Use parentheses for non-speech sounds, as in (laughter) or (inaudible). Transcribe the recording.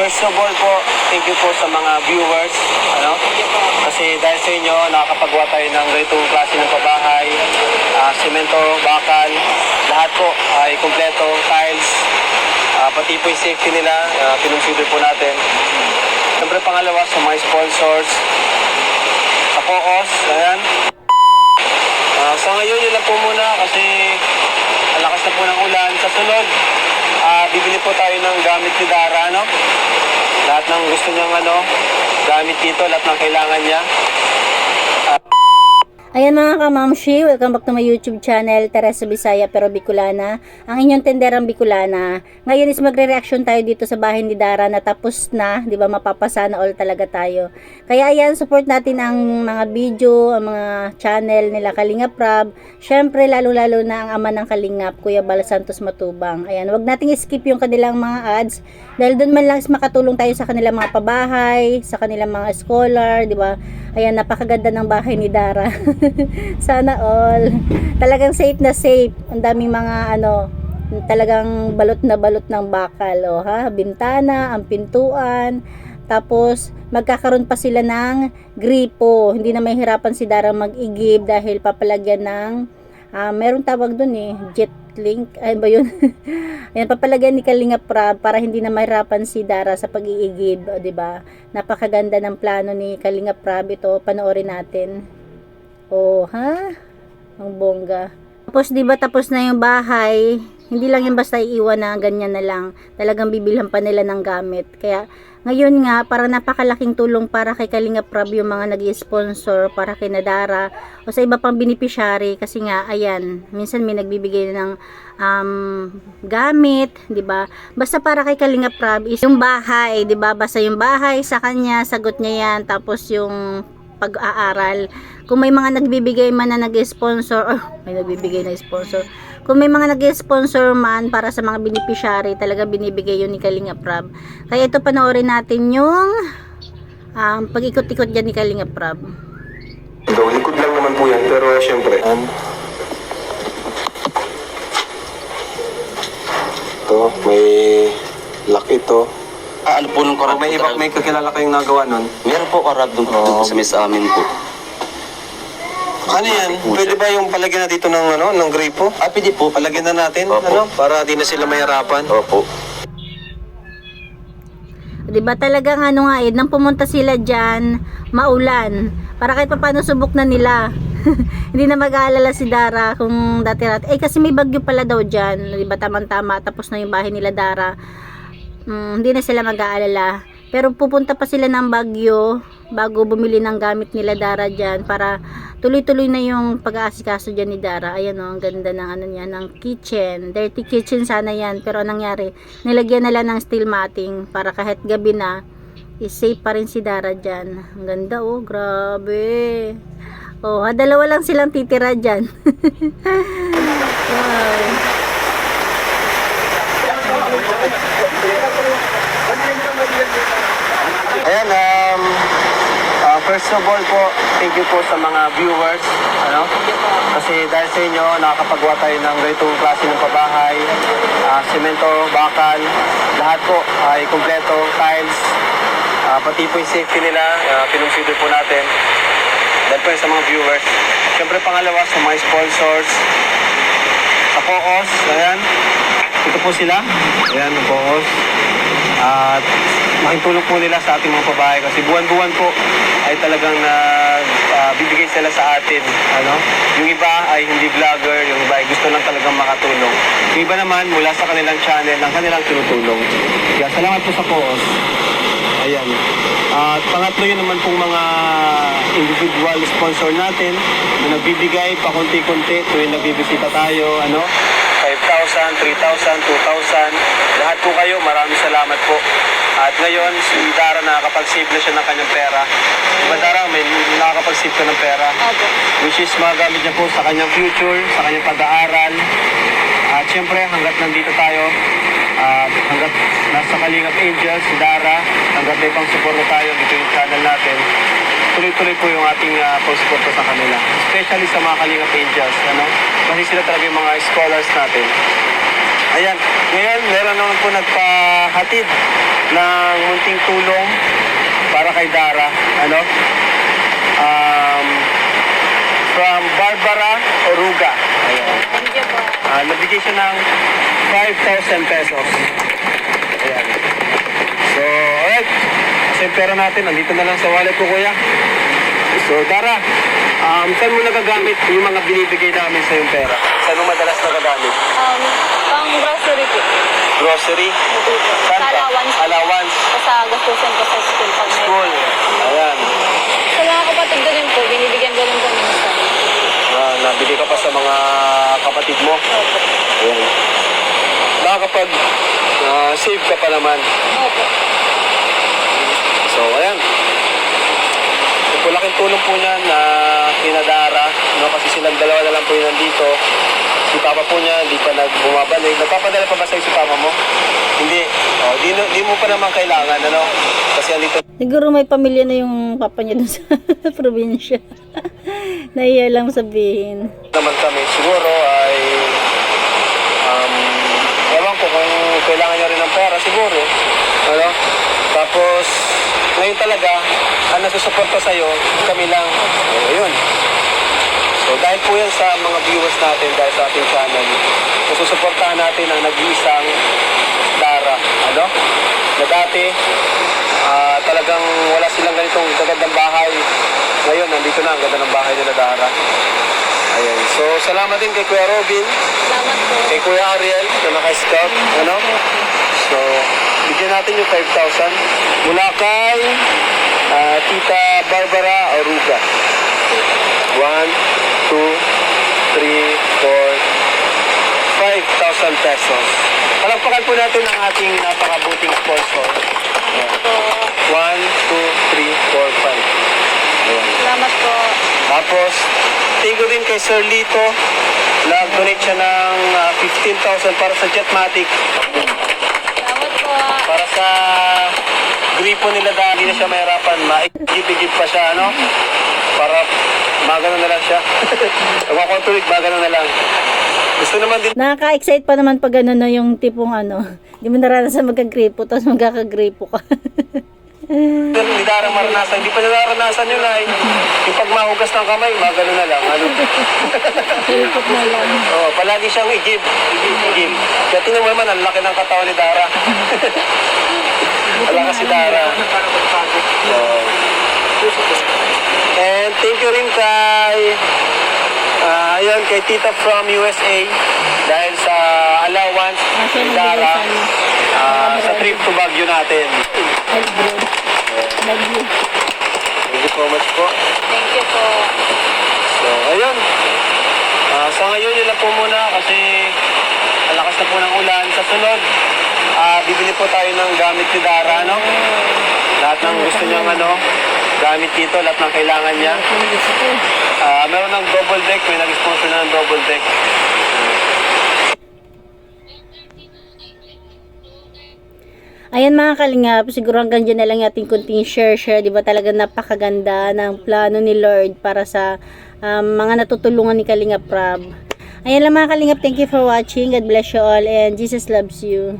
first of all po, thank you po sa mga viewers. Ano? Kasi dahil sa inyo, nakakapagawa tayo ng ganitong klase ng pabahay. ah, semento, bakal, lahat po ay kumpleto, tiles, ah, pati po yung safety nila, uh, kinonsider po natin. Siyempre pangalawa sa mga sponsors, sa Coos, ayan. Ah, sa ngayon, yun lang po muna kasi ang lakas na po ng ulan. Sa sunod, ah, bibili po tayo ng gamit ni Dara, no? Lahat ng gusto niyang ano, gamit dito, lahat ng kailangan niya. Ayan mga kamamshi, welcome back to my YouTube channel, Teresa Bisaya pero Bicolana. Ang inyong tenderang Bicolana. Ngayon is magre-reaction tayo dito sa bahay ni Dara na tapos na, di ba mapapasana all talaga tayo. Kaya ayan, support natin ang mga video, ang mga channel nila Kalingap Rab. Syempre, lalo-lalo na ang ama ng Kalingap, Kuya Bal Santos Matubang. Ayan, wag nating skip yung kanilang mga ads dahil doon man lang makatulong tayo sa kanilang mga pabahay, sa kanilang mga scholar, di ba? Ayan, napakaganda ng bahay ni Dara. (laughs) Sana all. Talagang safe na safe. Ang daming mga ano, talagang balot na balot ng bakal. O, ha? Bintana, ang pintuan. Tapos, magkakaroon pa sila ng gripo. Hindi na mahirapan si Dara mag-igib dahil papalagyan ng ah, meron tawag dun eh, jet link. Ay ba yun? (laughs) Ayan, papalagyan ni Kalinga Prab para hindi na mahirapan si Dara sa pag-iigib. O, diba? Napakaganda ng plano ni Kalinga Prab. Ito, panoorin natin. Oh, ha? Ang bongga. Tapos, di ba tapos na yung bahay? Hindi lang yung basta iiwan na ganyan na lang. Talagang bibilhan pa nila ng gamit. Kaya, ngayon nga, para napakalaking tulong para kay Kalinga Prab yung mga nag sponsor para kay Nadara o sa iba pang beneficiary kasi nga, ayan, minsan may nagbibigay ng um, gamit, di ba? Basta para kay Kalinga Prab is yung bahay, di ba? Basta yung bahay sa kanya, sagot niya yan. Tapos yung pag-aaral. Kung may mga nagbibigay man na nag-sponsor, oh, may nagbibigay na sponsor. Kung may mga nag-sponsor man para sa mga beneficiary, talaga binibigay yun ni Kalinga Prab. Kaya ito panoorin natin yung um, pag-ikot-ikot dyan ni Kalinga Prab. Ito, likod lang naman po yan, pero syempre. Um, ito, may lock ito. Ah, ano po nung korab may iba, may kakilala kayong nagawa nun. Meron po korab doon Oo. oh. sa mis amin po. Ano yan? Pwede ba yung palagyan na dito ng, ano, ng gripo? Ah, pwede po. Palagyan na natin, Opo. ano, para di na sila mahirapan. Opo. 'Di ba talagang ano nga eh, nang pumunta sila diyan, maulan. Para kahit paano subok na nila. (laughs) Hindi na mag-aalala si Dara kung dati rat. Eh kasi may bagyo pala daw diyan, 'di ba tamang-tama tapos na yung bahay nila Dara. Mm, hindi na sila mag-aalala. Pero pupunta pa sila ng Bagyo bago bumili ng gamit nila Dara diyan para tuloy-tuloy na yung pag-aasikaso diyan ni Dara. Ayan oh, ang ganda ng ano niya, ng kitchen. Dirty kitchen sana yan. Pero anong nangyari? Nilagyan nila ng steel matting para kahit gabi na, is safe pa rin si Dara diyan. Ang ganda oh, grabe. Oh, dalawa lang silang titira diyan. (laughs) wow. Ayan, um, ah, first of all po, thank you po sa mga viewers. Ano? Kasi dahil sa inyo, nakakapagawa tayo ng ganitong klase ng pabahay. ah, semento, bakal, lahat po ay kumpleto, tiles, ah, pati po yung safety nila, uh, kinonsider po natin. Dahil po sa mga viewers. Siyempre pangalawa sa mga sponsors, sa Coos, ayan. Ito po sila. Ayan, ang At makitulong po nila sa ating mga pabahay kasi buwan-buwan po ay talagang nag ah, bibigay sila sa atin. Ano? Yung iba ay hindi vlogger, yung iba ay gusto lang talagang makatulong. Yung iba naman mula sa kanilang channel ang kanilang tinutulong. Kaya salamat po sa Coos. Ayan. At pangatlo yun naman pong mga individual sponsor natin na nagbibigay pa konti-konti tuwing nagbibisita tayo, ano? 5,000, 3,000, 2,000. Lahat po kayo, maraming salamat po. At ngayon, si Dara nakakapag-save na siya ng kanyang pera. Diba Dara, may nakakapag-save ka ng pera? Which is magagamit niya po sa kanyang future, sa kanyang pag-aaral. At syempre, hanggat nandito tayo, at hanggat nasa Kalingap Angels, si Dara, hanggat may pang suporta tayo dito yung channel natin, tuloy-tuloy po yung ating uh, pagsuporta sa kanila. Especially sa mga Kalingap Angels, ano? Kasi sila talaga yung mga scholars natin. Ayan, ngayon meron naman po nagpahatid ng munting tulong para kay Dara. Ano? Um, from Barbara Oruga. Ayan. Ah, nabigay siya ng 5,000 pesos. Ayan. So, alright. Kasi pera natin, nandito na lang sa wallet ko, kuya. So, Dara, um, saan mo nagagamit yung mga binibigay namin sa yung pera? Saan mo madalas nagagamit? Um, pang grocery po. Grocery? Po. Saan Sa allowance. Allowance. Sa gastusin ko sa school pag. School. Ayan. Sa mga kapatid ko po, binibigyan ko rin po minsan. Ah, nabili ka pa sa mga kapatid mo. Opo. Ayan. Nakakapag ah, save ka pa naman. Opo. So, ayan. Ito laking tulong po niya na kinadara, no? Kasi silang dalawa na lang po yun nandito. Si Papa po niya, hindi pa nagbumabalik. Nagpapadala pa ba sa'yo si Papa mo? Hindi. Oh, di, di mo pa naman kailangan, ano? Kasi andito Siguro may pamilya na yung papa niya dun (laughs) sa probinsya. (laughs) Naiya lang sabihin. naman kami. Siguro ay... Um, ewan ko kung kailangan niya rin ng pera, siguro. Ano? Tapos, ngayon talaga, ang nasusuporta sa'yo, kami lang. Yun. So dahil po yan sa mga viewers natin, dahil sa ating channel, nasusuportahan natin ang nag-iisang Dara. Ano? Na dati, ah, talagang wala silang ganitong kagandang bahay. Ngayon, nandito na ang ganda ng bahay nila Dara. So, salamat din kay Kuya Robin, Salamat po. kay Kuya Ariel na naka-scout. Ano? So, bigyan natin yung 5,000 mula kay ah, Tita Barbara Oruga. 1, 2, 3, 4, 5,000 pesos. Palagpakan po natin ang ating napakabuting sponsor. Ayan. 1, 2, 3, 4, 5. Ayan. Salamat po. Tapos, thank you kay Sir Lito. Nag-donate siya ng ah, 15,000 para sa Jetmatic. Salamat po. Para sa gripo nila dahil hindi na siya mahirapan. Maigib-igib pa siya, ano? Para magano na lang siya. (laughs) Nagkakontulik, magano na lang. Gusto naman din Nakaka-excite pa naman pag ano no, yung tipong ano, (laughs) hindi mo naranasan magkagripo, tapos magkakagripo ka. (laughs) ni Dara maranasan. Hindi pa naranasan yun ay yung pag mahugas ng kamay, magano na lang. Ano? Gripot na lang. Oh, palagi siyang. Igib, igib. Kaya tingnan mo naman, ang laki ng katawan ni Dara. Wala si Dara. Oh. And thank you rin kay ah, ayun, kay Tita from USA dahil sa allowance ni Dara sa sa trip to Baguio natin. Love you. Thank you so much po. Thank you po. So, ayun. Ah, sa ngayon, yun lang po muna kasi ang lakas na po ng ulan. Sa sunod, ah, bibili po tayo ng gamit ni Dara, no? Lahat ng gusto niyang ano, gamit dito, lahat ng kailangan niya. Ah, meron ng double deck, may nag-sponsor na ng double deck. Ayan mga kalingap, siguro hanggang dyan na lang ating kunting share-share. Di ba talaga napakaganda ng plano ni Lord para sa um, mga natutulungan ni Kalingap Rab. Ayan lang mga kalingap, thank you for watching. God bless you all and Jesus loves you.